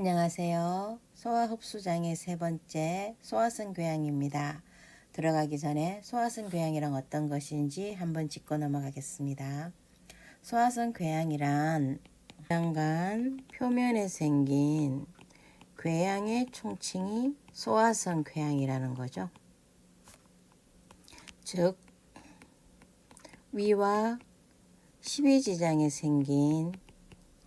안녕하세요. 소화흡수장의 세 번째 소화선 교양입니다. 들어가기 전에 소화선 교양이란 어떤 것인지 한번 짚고 넘어가겠습니다. 소화선 궤양이란 궤양간 표면에 생긴 궤양의 총칭이 소화선 궤양이라는 거죠. 즉 위와 12지장에 생긴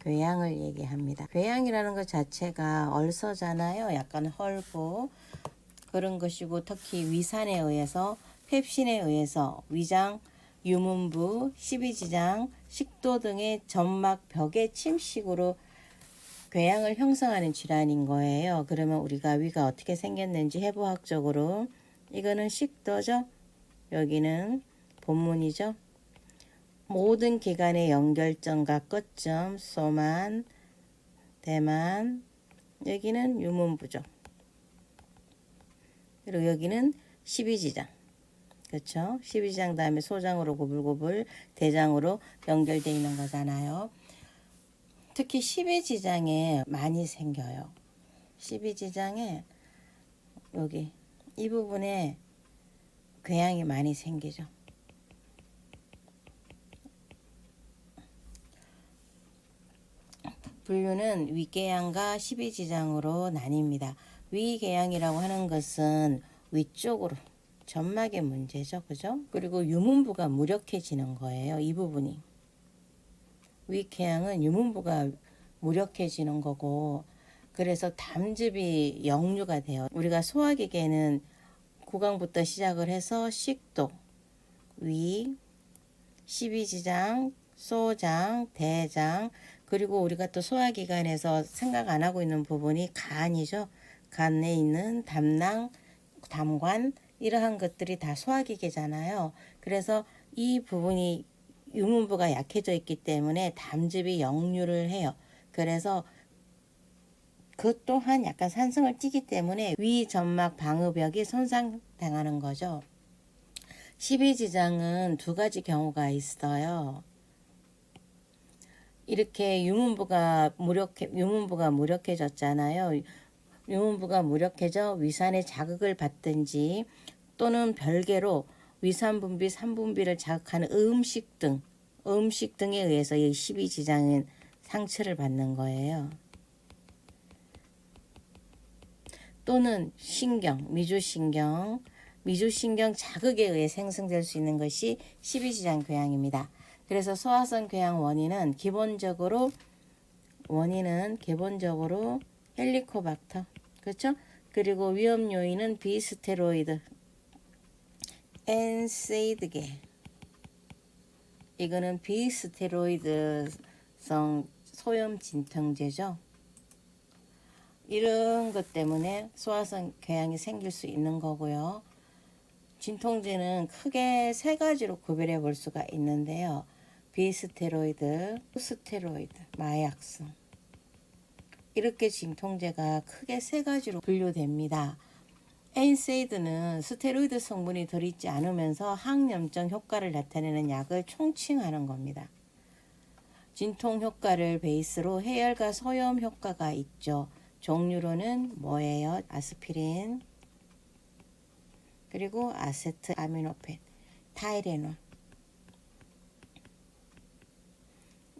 궤양을 얘기합니다. 궤양이라는 것 자체가 얼서잖아요. 약간 헐고 그런 것이고 특히 위산에 의해서 펩신에 의해서 위장, 유문부, 12지장, 식도 등의 점막 벽의 침식으로 궤양을 형성하는 질환인 거예요. 그러면 우리가 위가 어떻게 생겼는지 해부학적으로 이거는 식도죠. 여기는 본문이죠. 모든 기관의 연결점과 끝점, 소만, 대만, 여기는 유문부죠. 그리고 여기는 12지장. 그렇죠? 12지장 다음에 소장으로 고불고불, 대장으로 연결되어 있는 거잖아요. 특히 12지장에 많이 생겨요. 12지장에 여기 이 부분에 궤양이 많이 생기죠. 분류는 위궤양과 12지장으로 나뉩니다. 위궤양이라고 하는 것은 위쪽으로 점막의 문제죠. 그죠? 그리고 유문부가 무력해지는 거예요. 이 부분이. 위궤양은 유문부가 무력해지는 거고 그래서 담즙이 역류가 돼요. 우리가 소화기계는 구강부터 시작을 해서 식도, 위, 12지장, 소장, 대장, 그리고 우리가 또 소화기관에서 생각 안 하고 있는 부분이 간이죠. 간에 있는 담낭, 담관 이러한 것들이 다 소화기계잖아요. 그래서 이 부분이 유문부가 약해져 있기 때문에 담즙이 역류를 해요. 그래서 그 또한 약간 산성을 띠기 때문에 위 점막 방어벽이 손상당하는 거죠. 12지장은 두 가지 경우가 있어요. 이렇게 유문부가 무력해 유문부가 무력해졌잖아요. 유문부가 무력해져 위산의 자극을 받든지 또는 별개로 위산 분비, 산 분비를 자극하는 음식 등 음식 등에 의해서 이 12지장은 상처를 받는 거예요. 또는 신경, 미주신경, 미주신경 자극에 의해 생성될 수 있는 것이 12지장 궤양입니다. 그래서 소화선 궤양 원인은 기본적으로 원인은 기본적으로 헬리코박터 그렇죠? 그리고 위험 요인은 비스테로이드, 엔세이드계 이거는 비스테로이드성 소염 진통제죠. 이런 것 때문에 소화선 궤양이 생길 수 있는 거고요. 진통제는 크게 세 가지로 구별해 볼 수가 있는데요. 비스테로이드, 스테로이드, 마약성. 이렇게 진통제가 크게 세 가지로 분류됩니다. 엔세이드는 스테로이드 성분이 들어있지 않으면서 항염증 효과를 나타내는 약을 총칭하는 겁니다. 진통 효과를 베이스로 해열과 소염 효과가 있죠. 종류로는 뭐예요? 아스피린, 그리고 아세트 아미노펜, 타이레놀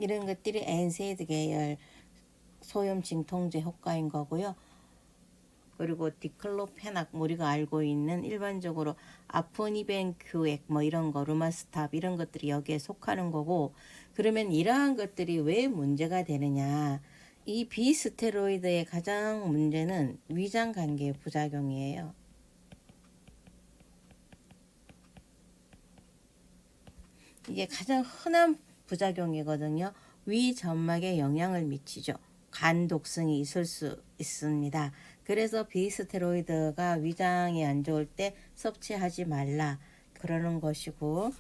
이런 것들이 엔세이드 계열 소염 진통제 효과인 거고요. 그리고 디클로페낙 우리가 알고 있는 일반적으로 아포니벤 큐액 뭐 이런 거 루마스탑 이런 것들이 여기에 속하는 거고 그러면 이러한 것들이 왜 문제가 되느냐 이 비스테로이드의 가장 문제는 위장 관계 부작용이에요. 이게 가장 흔한 부작용이거든요. 위 점막에 영향을 미치죠. 간 독성이 있을 수 있습니다. 그래서 비스테로이드가 위장이 안 좋을 때 섭취하지 말라 그러는 것이고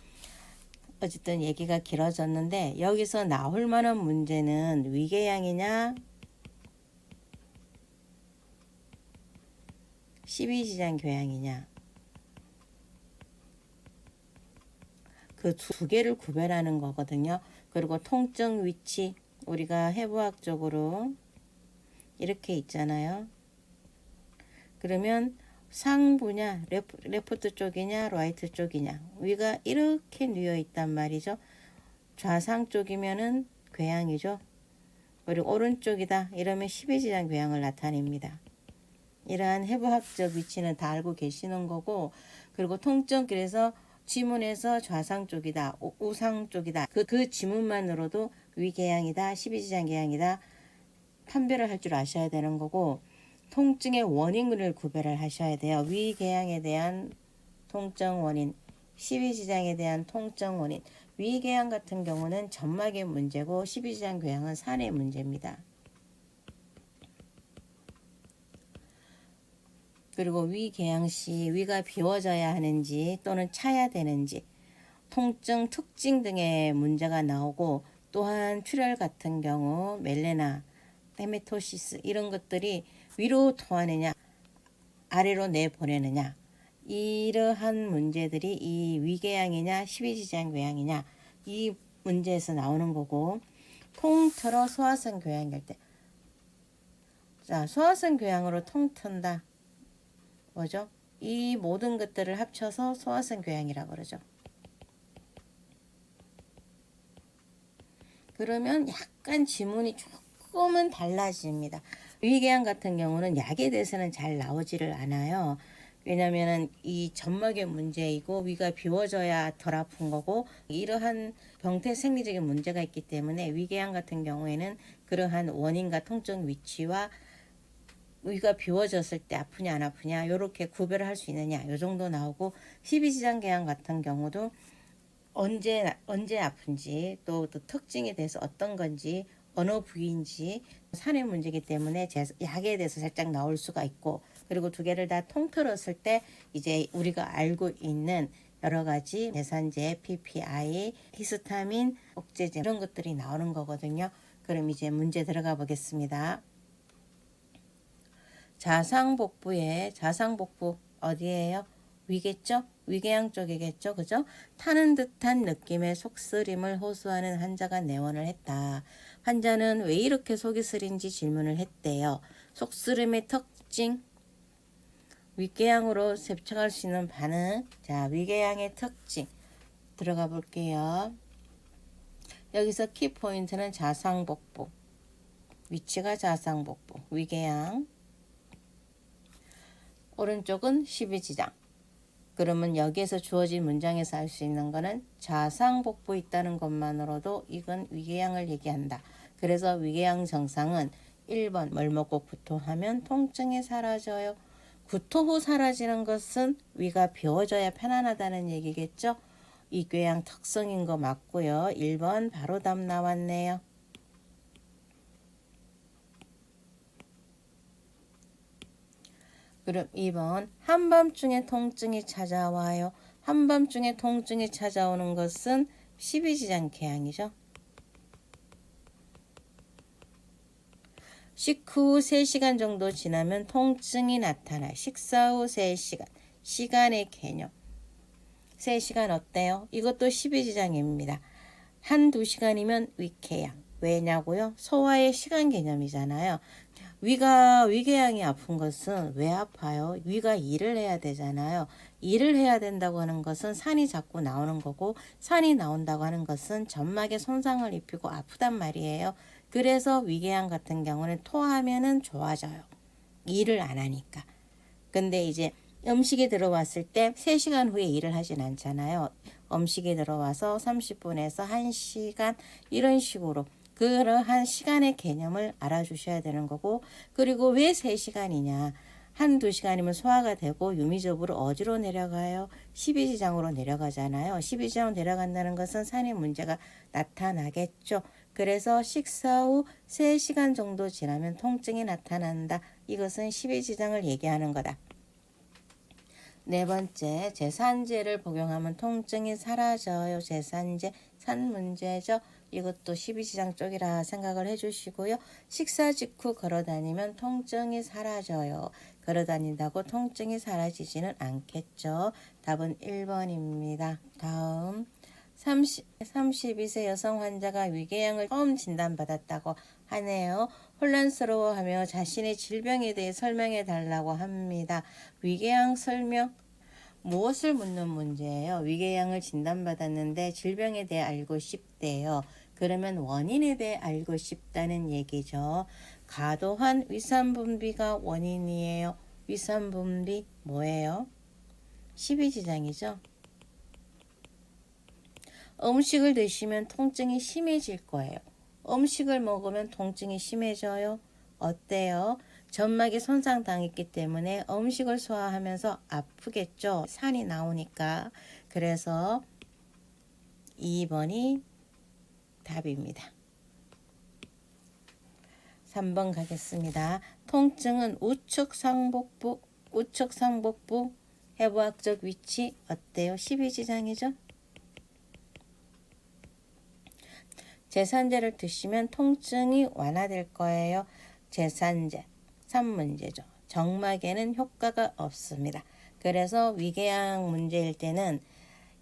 어쨌든 얘기가 길어졌는데 여기서 나올 만한 문제는 위궤양이냐 12지장 교양이냐 그 두 개를 구별하는 거거든요. 그리고 통증 위치 우리가 해부학적으로 이렇게 있잖아요. 그러면 상부냐 레프, 레프트 쪽이냐 라이트 쪽이냐 위가 이렇게 뉘어 있단 말이죠. 좌상 쪽이면은 괴양이죠. 그리고 오른쪽이다 이러면 12지장 괴양을 나타냅니다. 이러한 해부학적 위치는 다 알고 계시는 거고 그리고 통증 그래서 지문에서 좌상 쪽이다 우- 우상 쪽이다. 그, 그 지문만으로도 위궤양이다 12지장 궤양이다 판별을 할 줄 아셔야 되는 거고 통증의 원인을 구별을 하셔야 돼요. 위궤양에 대한 통증 원인 12지장에 대한 통증 원인. 위궤양 같은 경우는 점막의 문제고 12지장 궤양은 산의 문제입니다 그리고 위궤양 시 위가 비워져야 하는지 또는 차야 되는지 통증 특징 등의 문제가 나오고 또한 출혈 같은 경우 멜레나 헤메토시스 이런 것들이 위로 토하느냐 아래로 내보내느냐 이러한 문제들이 이 위궤양이냐 십이지장 궤양이냐 이 문제에서 나오는 거고 통틀어 소화성 궤양일 때 자, 소화성 궤양으로 통튼다. 뭐죠? 이 모든 것들을 합쳐서 소화성 궤양이라고 그러죠. 그러면 약간 지문이 조금은 달라집니다. 위궤양 같은 경우는 약에 대해서는 잘 나오지를 않아요. 왜냐면은 이 점막의 문제이고 위가 비워져야 덜 아픈 거고 이러한 병태 생리적인 문제가 있기 때문에 위궤양 같은 경우에는 그러한 원인과 통증 위치와 위가 비워졌을 때 아프냐 안 아프냐 요렇게 구별을 할 수 있느냐 요 정도 나오고 12지장 궤양 같은 경우도 언제 나- 언제 아픈지 또, 또 특징에 대해서 어떤 건지 어느 부위인지 산의 문제이기 때문에 제 약에 대해서 살짝 나올 수가 있고 그리고 두 개를 다 통틀었을 때 이제 우리가 알고 있는 여러 가지 대산제, PPI, 히스타민, 억제제 이런 것들이 나오는 거거든요. 그럼 이제 문제 들어가 보겠습니다. 자상복부에 자상복부 어디예요? 위겠죠? 위궤양 쪽이겠죠? 그죠? 타는 듯한 느낌의 속쓰림을 호소하는 환자가 내원을 했다. 환자는 왜 이렇게 속이 쓰린지 질문을 했대요. 속쓰림의 특징 위궤양으로 셉착할 수 있는 반응 자 위궤양의 특징 들어가 볼게요. 여기서 키포인트는 자상복부 위치가 자상복부 위궤양 오른쪽은 12지장. 그러면 여기에서 주어진 문장에서 알 수 있는 거는 자상복부 있다는 것만으로도 이건 위궤양을 얘기한다. 그래서 위궤양 증상은 1번 뭘 먹고 구토하면 통증이 사라져요. 구토 후 사라지는 것은 위가 비워져야 편안하다는 얘기겠죠. 이 궤양 특성인 거 맞고요. 1번 바로 답 나왔네요. 그럼 2번 한밤중에 통증이 찾아와요. 한밤중에 통증이 찾아오는 것은 12지장 궤양이죠. 식후 3시간 정도 지나면 통증이 나타나. 식사 후 3시간. 시간의 개념. 3시간 어때요? 이것도 12지장입니다. 한 2시간이면 위궤양. 왜냐고요? 소화의 시간 개념이잖아요. 위가 위궤양이 아픈 것은 왜 아파요? 위가 일을 해야 되잖아요. 일을 해야 된다고 하는 것은 산이 자꾸 나오는 거고 산이 나온다고 하는 것은 점막에 손상을 입히고 아프단 말이에요. 그래서 위궤양 같은 경우는 토하면은 좋아져요. 일을 안 하니까. 근데 이제 음식이 들어왔을 때 3시간 후에 일을 하진 않잖아요. 음식이 들어와서 30분에서 1시간 이런 식으로 그러한 시간의 개념을 알아주셔야 되는 거고 그리고 왜 3시간이냐 한두 시간이면 소화가 되고 유미적으로 어디로 내려가요? 12지장으로 내려가잖아요. 12지장으로 내려간다는 것은 산의 문제가 나타나겠죠. 그래서 식사 후 3시간 정도 지나면 통증이 나타난다. 이것은 12지장을 얘기하는 거다. 네 번째, 제산제를 복용하면 통증이 사라져요. 제산제, 산 문제죠. 이것도 12지장 쪽이라 생각을 해주시고요. 식사 직후 걸어다니면 통증이 사라져요. 걸어다닌다고 통증이 사라지지는 않겠죠. 답은 1번입니다. 다음 30, 32세 여성 환자가 위궤양을 처음 진단받았다고 하네요. 혼란스러워하며 자신의 질병에 대해 설명해 달라고 합니다. 위궤양 설명 무엇을 묻는 문제예요? 위궤양을 진단받았는데 질병에 대해 알고 싶대요. 그러면 원인에 대해 알고 싶다는 얘기죠. 과도한 위산분비가 원인이에요. 위산분비 뭐예요? 십이지장이죠. 음식을 드시면 통증이 심해질 거예요. 음식을 먹으면 통증이 심해져요. 어때요? 점막이 손상당했기 때문에 음식을 소화하면서 아프겠죠. 산이 나오니까. 그래서 2번이 답입니다. 3번 가겠습니다. 통증은 우측 상복부, 우측 상복부 해부학적 위치 어때요? 12지장이죠? 제산제를 드시면 통증이 완화될 거예요. 제산제 3문제죠. 정막에는 효과가 없습니다. 그래서 위궤양 문제일 때는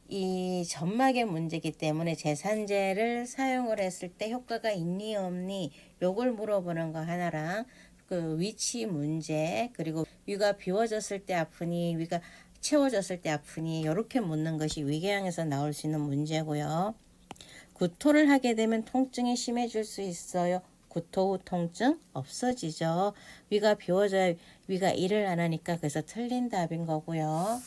이 점막의 문제이기 때문에 제산제를 사용을 했을 때 효과가 있니 없니 요걸 물어보는 거 하나랑 그 위치 문제 그리고 위가 비워졌을 때 아프니 위가 채워졌을 때 아프니 이렇게 묻는 것이 위궤양에서 나올 수 있는 문제고요. 구토를 하게 되면 통증이 심해질 수 있어요. 구토 후 통증 없어지죠. 위가 비워져야 위가 일을 안 하니까 그래서 틀린 답인 거고요.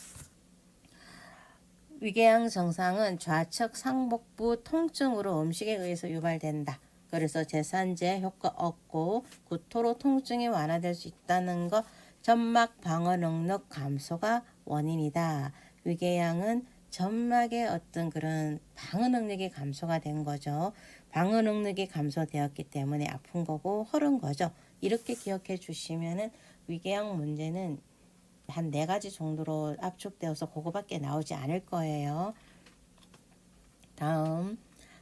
위궤양 증상은 좌측 상복부 통증으로 음식에 의해서 유발된다. 그래서 제산제 효과 없고 구토로 통증이 완화될 수 있다는 것 점막 방어 능력 감소가 원인이다. 위궤양은 점막의 어떤 그런 방어 능력이 감소가 된 거죠. 방어 능력이 감소되었기 때문에 아픈 거고 허른 거죠. 이렇게 기억해 주시면은 위궤양 문제는 한 네 가지 정도로 압축되어서 그거밖에 나오지 않을 거예요. 다음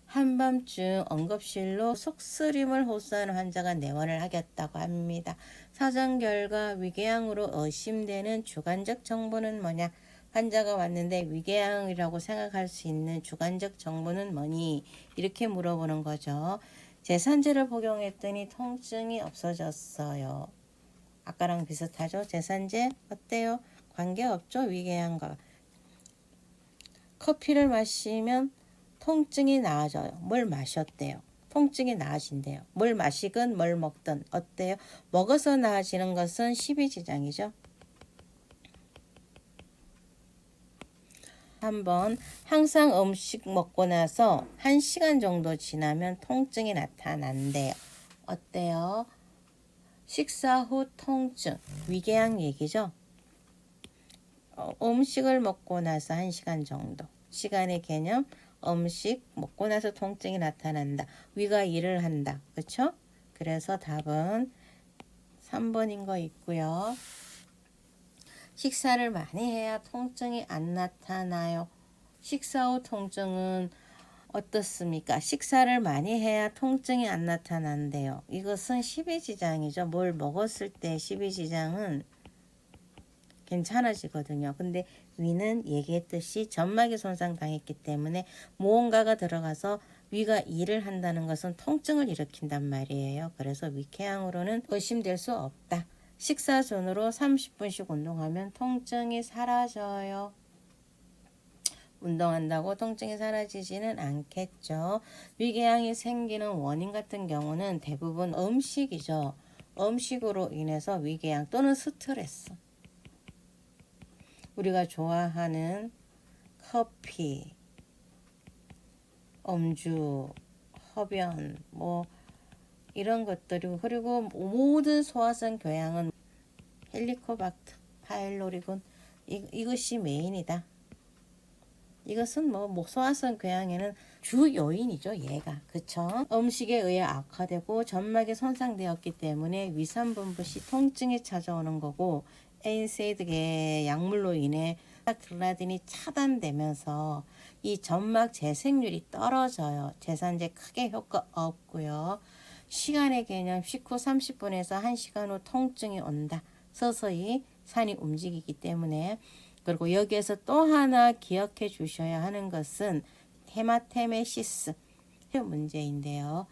한밤중 응급실로 속쓰림을 호소하는 환자가 내원을 하겠다고 합니다. 사전 결과 위궤양으로 의심되는 주관적 정보는 뭐냐? 환자가 왔는데 위궤양이라고 생각할 수 있는 주관적 정보는 뭐니? 이렇게 물어보는 거죠. 제산제를 복용했더니 통증이 없어졌어요. 아까랑 비슷하죠? 제산제 어때요? 관계없죠? 위궤양과. 커피를 마시면 통증이 나아져요. 뭘 마셨대요? 통증이 나아진대요. 뭘 마시건 뭘 먹든 어때요? 먹어서 나아지는 것은 십이지장이죠. 한번 항상 음식 먹고 나서 1시간 정도 지나면 통증이 나타난대요. 어때요? 식사 후 통증, 위궤양 얘기죠. 어, 음식을 먹고 나서 1시간 정도. 시간의 개념, 음식 먹고 나서 통증이 나타난다. 위가 일을 한다. 그렇죠? 그래서 답은 3번인 거 있고요. 식사를 많이 해야 통증이 안 나타나요. 식사 후 통증은 어떻습니까? 식사를 많이 해야 통증이 안 나타난대요. 이것은 십이지장이죠. 뭘 먹었을 때 십이지장은 괜찮아지거든요. 근데 위는 얘기했듯이 점막이 손상당했기 때문에 무언가가 들어가서 위가 일을 한다는 것은 통증을 일으킨단 말이에요. 그래서 위궤양으로는 의심될 수 없다. 식사 전으로 30분씩 운동하면 통증이 사라져요. 운동한다고 통증이 사라지지는 않겠죠. 위궤양이 생기는 원인 같은 경우는 대부분 음식이죠. 음식으로 인해서 위궤양 또는 스트레스. 우리가 좋아하는 커피, 음주, 흡연, 뭐 이런 것들이 그리고 모든 소화성 교양은 헬리코박터, 파일로리군 이, 이것이 메인이다. 이것은 뭐, 뭐 소화성 교양에는 주 요인이죠, 얘가. 그쵸? 음식에 의해 악화되고 점막이 손상되었기 때문에 위산분부 시 통증이 찾아오는 거고 엔세이드계 약물로 인해 글라딘이 차단되면서 이 점막 재생률이 떨어져요. 재산제 크게 효과 없고요. 시간의 개념 식후 30분에서 1시간 후 통증이 온다. 서서히 산이 움직이기 때문에 그리고 여기에서 또 하나 기억해 주셔야 하는 것은 헤마테메시스 문제인데요.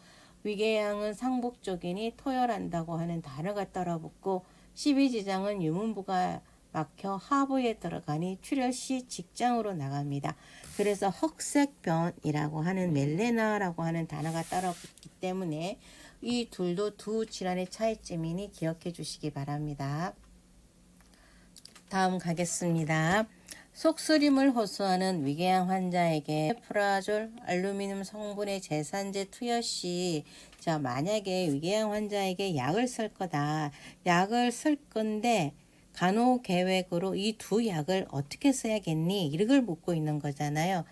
위궤양은 상복적이니 토열한다고 하는 단어가 따라붙고 12지장은 유문부가 막혀 하부에 들어가니 출혈 시 직장으로 나갑니다. 그래서 흑색변이라고 하는 멜레나라고 하는 단어가 따라붙기 때문에 이 둘도 두 질환의 차이점이니 기억해 주시기 바랍니다. 다음 가겠습니다. 속쓰림을 호소하는 위궤양 환자에게 프라졸, 알루미늄 성분의 제산제 투여 시, 자 만약에 위궤양 환자에게 약을 쓸 거다, 약을 쓸 건데 간호 계획으로 이 두 약을 어떻게 써야겠니? 이걸 묻고 있는 거잖아요.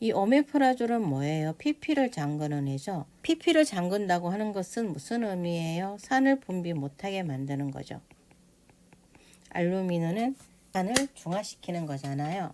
이 오메프라졸은 뭐예요? 피피를 잠그는 애죠. 피피를 잠근다고 하는 것은 무슨 의미예요? 산을 분비 못하게 만드는 거죠. 알루미늄은 산을 중화시키는 거잖아요.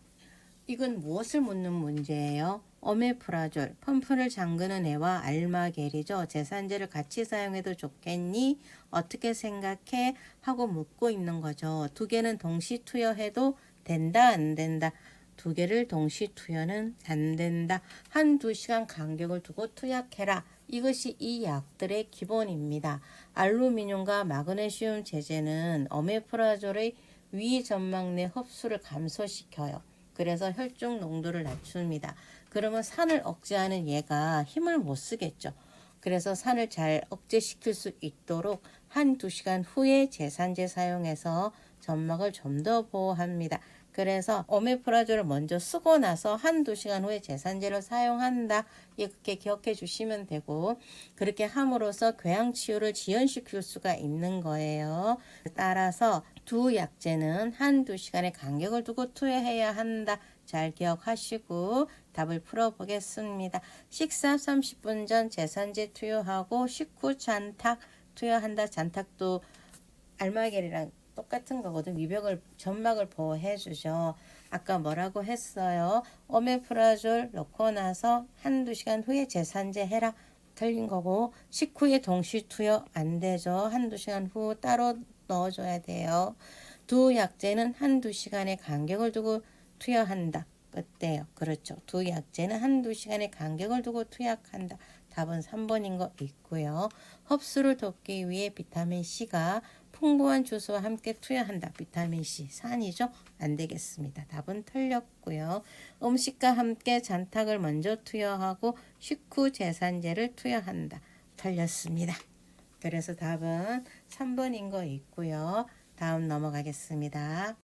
이건 무엇을 묻는 문제예요? 오메프라졸, 펌프를 잠그는 애와 알마겔이죠. 제산제를 같이 사용해도 좋겠니? 어떻게 생각해? 하고 묻고 있는 거죠. 두 개는 동시 투여해도 된다, 안 된다? 두 개를 동시 투여는 안 된다. 한두 시간 간격을 두고 투약해라. 이것이 이 약들의 기본입니다. 알루미늄과 마그네슘 제제는 오메프라졸의 위 점막 내 흡수를 감소시켜요. 그래서 혈중 농도를 낮춥니다. 그러면 산을 억제하는 얘가 힘을 못 쓰겠죠. 그래서 산을 잘 억제시킬 수 있도록 한 두 시간 후에 제산제 사용해서 점막을 좀 더 보호합니다. 그래서 오메프라졸을 먼저 쓰고 나서 한두 시간 후에 제산제를 사용한다. 이렇게 기억해 주시면 되고 그렇게 함으로써 궤양 치유를 지연시킬 수가 있는 거예요. 따라서 두 약제는 한두 시간의 간격을 두고 투여해야 한다. 잘 기억하시고 답을 풀어보겠습니다. 식사 30분 전 제산제 투여하고 식후 잔탁 투여한다. 잔탁도 알마겔이랑 똑같은 거거든. 위벽을 점막을 보호해 주죠. 아까 뭐라고 했어요? 오메프라졸 넣고 나서 한두 시간 후에 제산제 해라. 틀린 거고 식후에 동시 투여 안 되죠. 한두 시간 후 따로 넣어줘야 돼요. 두 약제는 한두 시간의 간격을 두고 투여한다. 어때요? 그렇죠. 두 약제는 한두 시간의 간격을 두고 투약한다. 답은 3번인 거 있고요. 흡수를 돕기 위해 비타민 C가 풍부한 주스와 함께 투여한다. 비타민 C 산이죠? 안 되겠습니다. 답은 틀렸고요. 음식과 함께 잔탁을 먼저 투여하고 식후 제산제를 투여한다. 틀렸습니다. 그래서 답은 3번인 거 있고요. 다음 넘어가겠습니다.